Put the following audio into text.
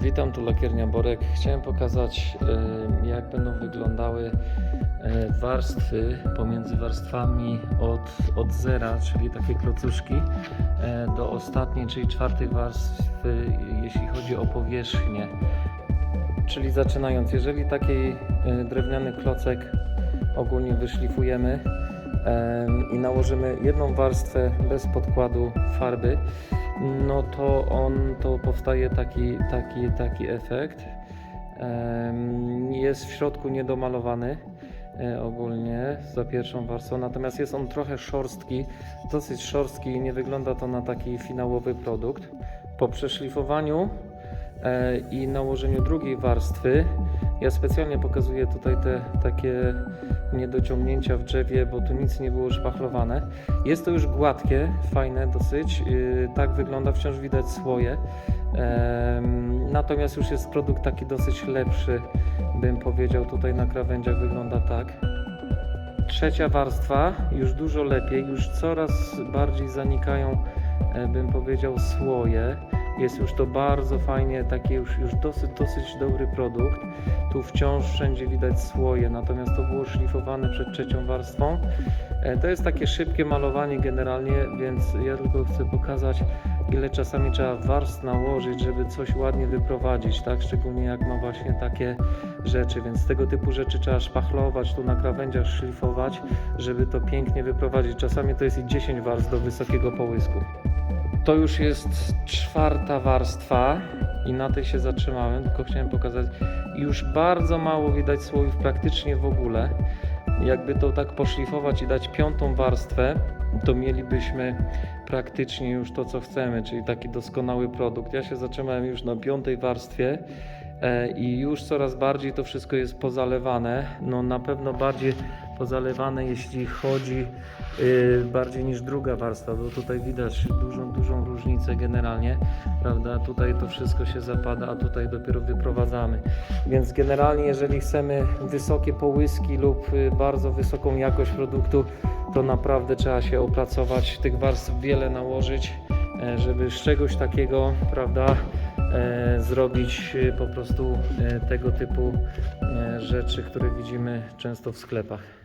Witam, tu lakiernia Borek. Chciałem pokazać, jak będą wyglądały e, warstwy pomiędzy warstwami od, od zera, czyli takie klocuszki, e, do ostatniej, czyli czwartej warstwy, jeśli chodzi o powierzchnię. Czyli zaczynając, jeżeli taki e, drewniany klocek ogólnie wyszlifujemy em, i nałożymy jedną warstwę bez podkładu farby, no to on to powstaje taki, taki, taki efekt. Jest w środku niedomalowany e, ogólnie za pierwszą warstwą, natomiast jest on trochę szorstki, dosyć szorstki i nie wygląda to na taki finałowy produkt. Po przeszlifowaniu e, i nałożeniu drugiej warstwy, ja specjalnie pokazuję tutaj te takie niedociągnięcia w drzewie, bo tu nic nie było szpachlowane. Jest to już gładkie, fajne dosyć. Yy, tak wygląda, wciąż widać słoje. Natomiast już jest produkt taki dosyć lepszy, bym powiedział. Tutaj na krawędziach wygląda tak. Trzecia warstwa już dużo lepiej, już coraz bardziej zanikają, e, bym powiedział, słoje. Jest już to bardzo fajnie, taki już, już dosyć, dosyć dobry produkt. Tu wciąż wszędzie widać słoje, natomiast to było szlifowane przed trzecią warstwą. E, To jest takie szybkie malowanie generalnie, więc ja tylko chcę pokazać, ile czasami trzeba warstw nałożyć, żeby coś ładnie wyprowadzić, tak? Szczególnie jak ma właśnie takie rzeczy, więc tego typu rzeczy trzeba szpachlować, tu na krawędziach szlifować, żeby to pięknie wyprowadzić. Czasami to jest i 10 warstw do wysokiego połysku. To już jest czwarta warstwa i na tej się zatrzymałem, tylko chciałem pokazać. Już bardzo mało widać słojów, praktycznie w ogóle. Jakby to tak poszlifować i dać piątą warstwę, to mielibyśmy praktycznie już to, co chcemy, czyli taki doskonały produkt. Ja się zatrzymałem już na piątej warstwie e, i już coraz bardziej to wszystko jest pozalewane. No na pewno bardziej pozalewane, jeśli chodzi y, bardziej niż druga warstwa, bo tutaj widać dużą, dużą różnicę generalnie, prawda? Tutaj to wszystko się zapada, a tutaj dopiero wyprowadzamy. Więc generalnie, jeżeli chcemy wysokie połyski lub y, bardzo wysoką jakość produktu, to naprawdę trzeba się opracować, tych warstw wiele nałożyć, e, żeby z czegoś takiego, prawda, e, zrobić e, po prostu e, tego typu e, rzeczy, które widzimy często w sklepach.